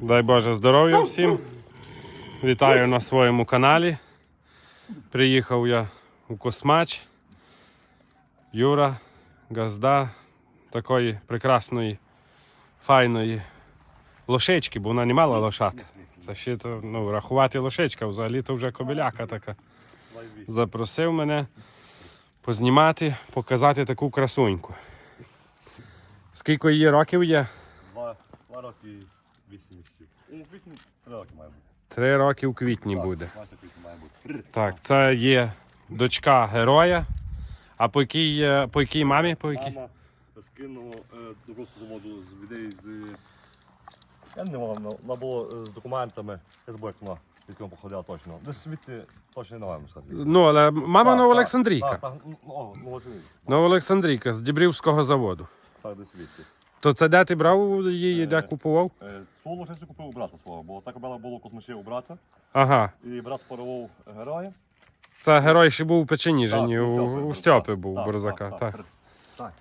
Дай Боже здоров'я всім. Вітаю на своєму каналі. Приїхав я у Космач. Юра, газда такої прекрасної, файної лошечки, бо вона не мала лошат. Це ще ну, рахувати лошечка, взагалі то вже кобиляка така. Запросив мене познімати, показати таку красуньку. Скільки її років є? Два, два роки вісім місяців. У квітні три роки має бути. Три роки у квітні буде. Бачите, квітні має бути. Так, це є дочка героя. А по якій, е, по якій мамі? По якій? Мама скинула е, просто воду з людей з. Я не мав, вона було е, з документами. Я забув, як вона, вона походила точно. Десь звідти точно не маємо сказати. Ну, але мама Так, Новоолександрійка. Так, так, ну, о, ну, от він. Новоолександрійка з Дібрівського заводу. Так, десь звідти. То це де ти брав її, де купував? Е, Свого лошицю купив у брата свого, бо так було, було космачів у брата. Ага. І брат спарував героя. Це герой ще був у Печеніжині, Так, у, Стьопи у був, Стьопи був, у Борзака. Так, Так. так. так.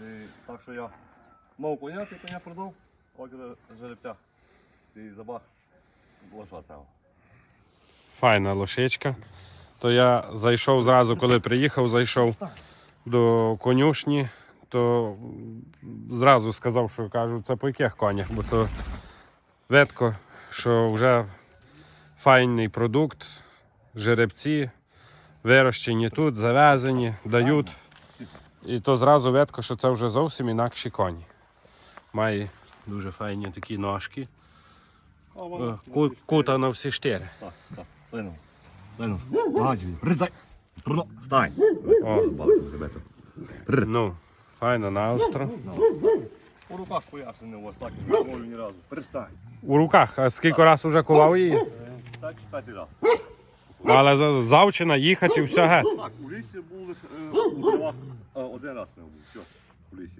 І, так що я мав коня, ти коня продав, от же- жеребця. І забах лоша цього. Файна лошечка. То я зайшов зразу, коли приїхав, зайшов до конюшні, то зразу сказав, що кажу, це по яких конях, бо то ветко, що вже файний продукт, жеребці, вирощені тут, завезені, дають. І то зразу ветко, що це вже зовсім інакші коні. Має дуже файні такі ножки. Е, ку- Кута на всі штири. Стань. Ну, файно на остро. У руках пояснений у вас так, не мовлю ні разу. Перестань. У руках, а скільки раз уже кував її? Так, четвертий раз. Ну, Але за- завчена їхати і все. Так, у лісі був лише е, у дровах е, один раз не був. Все, у лісі.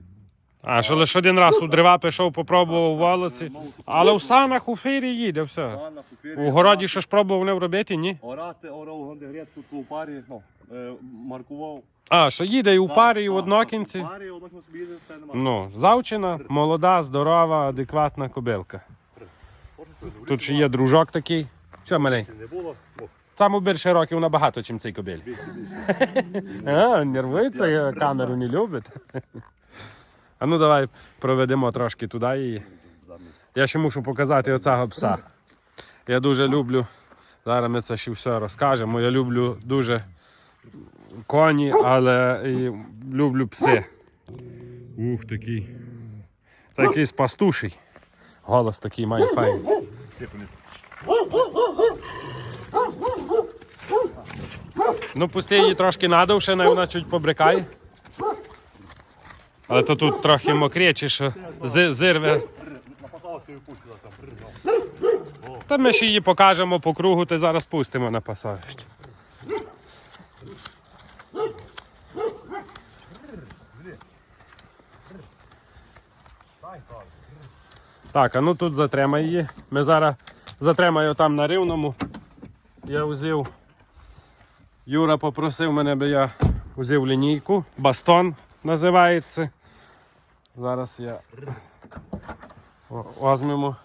А що лише один раз у дрова пішов, попробував волоці. Але в санах у фірі їде все. Купірі, У городі що ж пробував не вробити, ні? Орати, орав у парі, ну, е, маркував. А, що їде і у парі, і в однокінці. У парі, однокінці собі їде, це нема. Ну, завчена, молода, здорова, адекватна кобилка. Тут ще є дружок такий. Що маленький? Не було, бо Саму більше років набагато, чим цей кобиль. А, нервується, е, камеру не любить. А ну давай проведемо трошки туди її. Я ще мушу показати оцього пса. Я дуже люблю. Зараз ми це ще все розкажемо. Я люблю дуже коні, але і люблю пси. Ух, такий. Це якийсь пастуший. Голос такий має файний. Ну, пусти її трошки надовше, вона чуть побрикає. Але то тут трохи мокрече, що зи- зирве. Та ми ще її покажемо по кругу, ти зараз пустимо на пасовище. Так, а ну тут затримай її. Ми зараз затримаю там на рівному. Я взяв. Юра попросив мене, аби я взяв лінійку. Бастон називається. Зараз я візьмемо,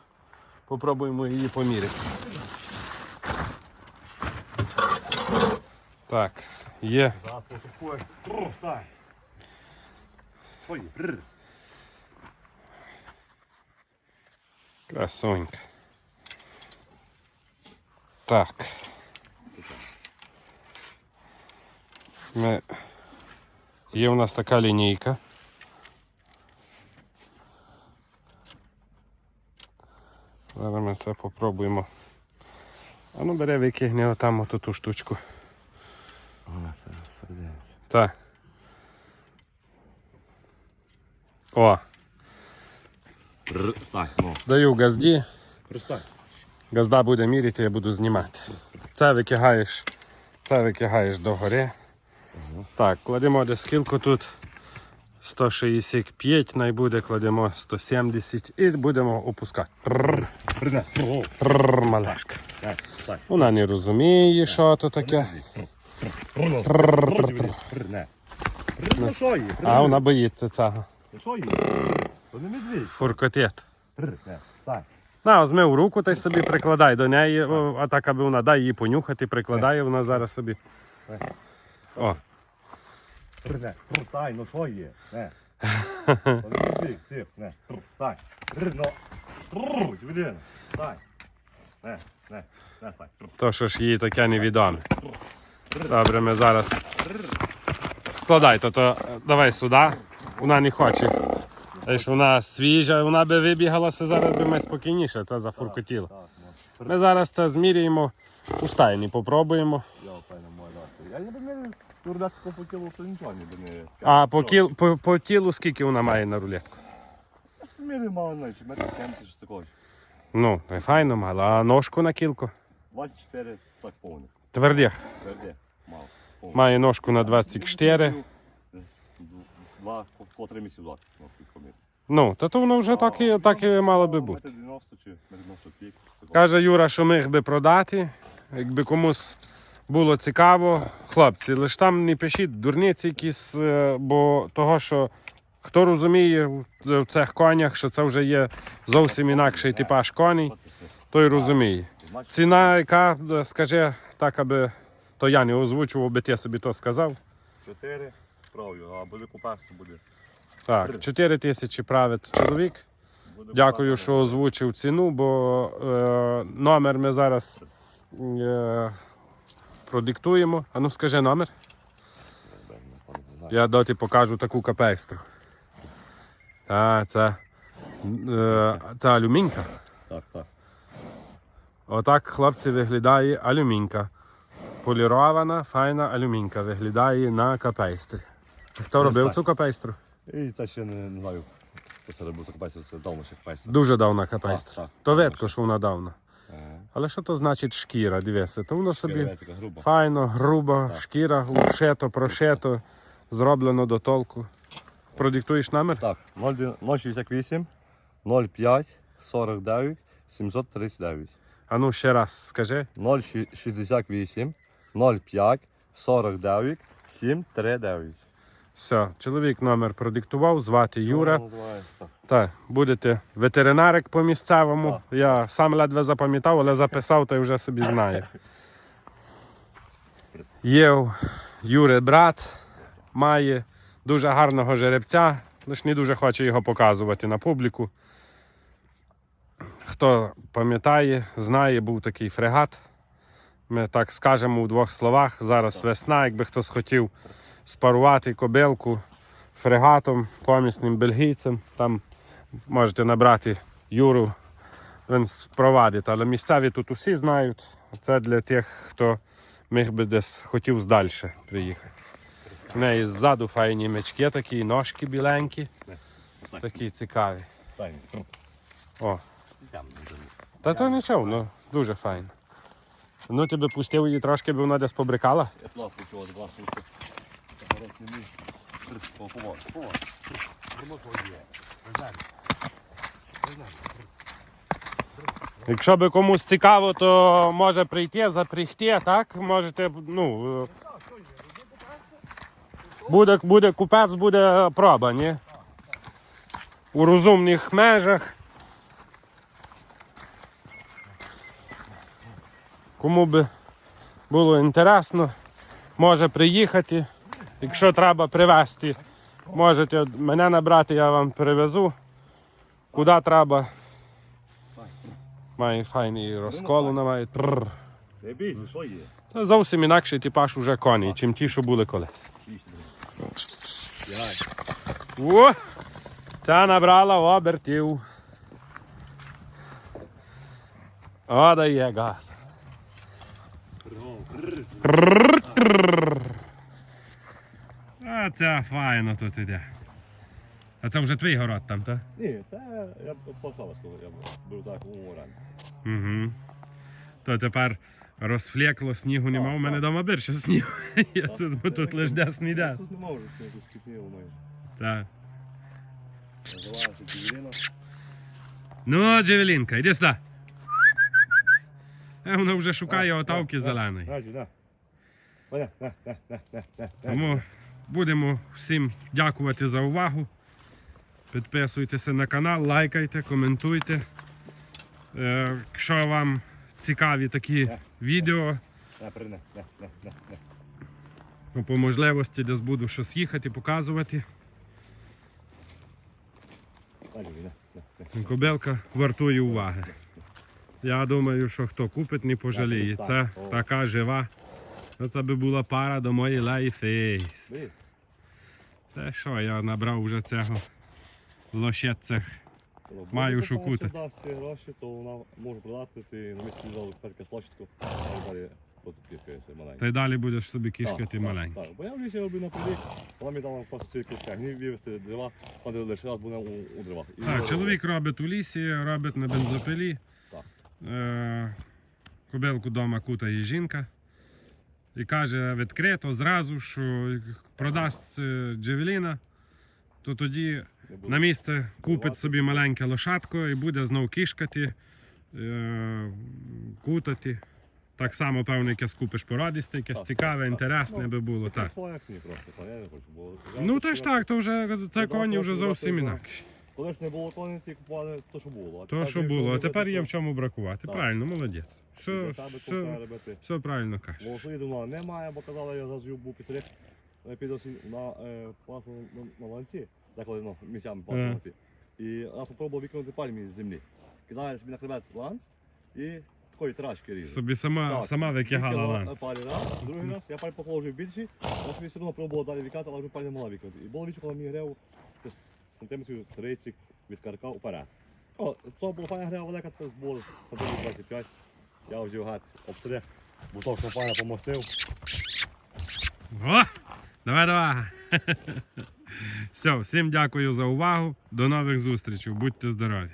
попробуємо її поміряти. Так, є. Красонька. Так. Ми... Є у нас така лінійка. Зараз ми це попробуємо. А ну бере викигне отам оту ту штучку. Вона сердеться. Так. О, Пррр, Стань, ну. даю газді. Пристань. Газда буде міряти, я буду знімати. Це викигаєш, це викигаєш догори. Так, кладемо дескілку тут 165, найбуде кладемо 170 і будемо опускати. Стань. Вона не розуміє, що то таке. А вона боїться цього. То не медведь. Фуркотет. На, змив руку та й собі прикладай до неї, о, а так, аби вона дай її понюхати, прикладає вона зараз собі. О, Р, не, ну що є? Не. Ну, не біг, ти, не, р, стай. Ну. Р, дивіться, стай. Не, не, не, стай. Р, то що ж їй таке невідоме. Добре, ми зараз. Складай, то, то давай сюди. Вона не хоче. Та ж вона свіжа, вона би вибігалася зараз би ми спокійніше, це зафуркотіло. Ну. Ми зараз це зміряємо у стайні, попробуємо. А по, кіл, по, по тілу скільки вона має на рулетку? Сміри мало ночі, метр 70 чи такого. Ну, не файно мало. А ножку на кілку? 24 так повних. Твердих. Тверде, мало. Має ножку на 24. Два, по- три місяці два. ну. Ну, то, то воно вже так і, так і мало би бути. 90 чи 95. Каже Юра, що міг би продати. Якби комусь було цікаво, хлопці, лише там не пишіть дурниці якісь, е, бо того, що хто розуміє в- цих конях, що це вже є зовсім інакший типаж коней, той розуміє. Ціна, яка, е, скажи, так, аби то я не озвучував, би ти собі то сказав. 4 справлю, а буде купасти буде. Так, 4 тисячі править чоловік. буде Дякую, що озвучив ціну, бо е, номер ми зараз е, продиктуємо. А ну скажи номер. Я доти покажу таку капейстру. Та, це, е, це алюмінька. Так, так. Отак, хлопці, виглядає алюмінька. Полірована, файна алюмінька виглядає на капейстрі. Хто робив цю капейстру? І та ще не, не знаю. Що це робив, купасти, це давно ще купасти. Дуже давна капейстра. Так, так. То видко, що вона давна. Ага. Але що то значить шкіра? Дивися, то воно собі груба. файно, грубо, шкіра, ушето, прошето, зроблено до толку. Продиктуєш номер? Так, 068 05 49 739. А ну ще раз скажи. 068 05 49 739. Все, чоловік номер продиктував, звати Юра. Так, будете ветеринарик по місцевому. Я сам ледве запам'ятав, але записав, та й вже собі знаю. Є у Юри брат, має дуже гарного жеребця, лише не дуже хоче його показувати на публіку. Хто пам'ятає, знає, був такий фрегат. Ми так скажемо у двох словах. Зараз весна, якби хтось хотів спарувати кобилку фрегатом, помісним бельгійцем. Там можете набрати Юру, він спровадить. Але місцеві тут усі знають. Це для тих, хто міг би десь хотів здальше приїхати. У неї ззаду файні мечки, такі ножки біленькі, такі цікаві. О, та то нічого, ну дуже файно. Ну, ти би пустив її трошки, би вона десь побрикала. Повод, повод. Якщо би комусь цікаво, то може прийти, запрягти, так? Можете, ну. е, Буде, буде купець, буде проба, ні? У розумних межах. Кому би було інтересно, може приїхати. Якщо треба привезти, можете мене набрати, я вам привезу. Куди треба. Має файний розкол, вона має. Що є? Це зовсім інакший типаж уже коней, чим ті, що були колись. О! Ця набрала обертів. О, дає газ. А це файно тут іде. А це вже твій город там, так? Ні, це я послав, коли я був так у оренді. Угу. То тепер розфлекло, снігу нема. У мене вдома більше снігу. Я тут, тут лише десь не десь. Тут не можу снігу у мене. Так. Називається. Ну, Джевелінка, іди сюди. А вона вже шукає отавки зеленої. Тому будемо всім дякувати за увагу. Підписуйтеся на канал, лайкайте, коментуйте. Е, Якщо вам цікаві такі відео, то по можливості десь буду щось їхати, показувати. Кобилка вартує уваги. Я думаю, що хто купить, не пожаліє. Це така жива. Ну, Це би була пара до моєї лайфейс. Ні, Те що, я набрав вже цього лощецях. Маю буде що купати, кути. дасть ці гроші, то вона може продати, ти на місці взяв петка слочку, а далі потупівкається маленька. Та й далі будеш собі кішкати Так, маленькі. Так, бо я в лісі робив на прилік, вона мені дала просто тільки тягні вивезти дерева, а де лише раз буде у, у деревах. І Так, чоловік робить у лісі, робить на бензопилі. Так. Е, Кобилку вдома кутає жінка. І каже відкрито зразу, що продасть е, Джевеліна, то тоді на місце купить собі маленьке лошадко і буде знов кішкати, е, кутати. Так само, певно, якесь купиш породісте, якесь цікаве, інтересне Ну, би було. Так. Ну та ж так, то вже це коні вже зовсім да, Колись не було коней, ті купували то, що було. А То, тепер що було, а тепер є в чому бракувати. Так. Правильно, молодець. Все, все, робити. все правильно кажеш. Волоси давно немає, бо казали, я завжди був пістолет. Я піду на е, пасу на, на ланці, деколи ну, місцями пасу Ага. на ланці. І раз спробував викинути пальмі з землі. Кидаю собі на хребет ланц і такої трашки ріжу. Собі сама, Так, сама викигала ланц. Палі раз, другий раз, я паль положив більший, я собі все одно пробував далі вікати, але вже паль не могла викинути. І було вічі, коли мені грев десь сантиметрів 30 від карка уперед. О, це була паня грива велика, то було собою 25. Я взяв гад, обстриг, буток шампана помостив. О! Давай, давай. Все, всім дякую за увагу. До нових зустрічей. Будьте здорові.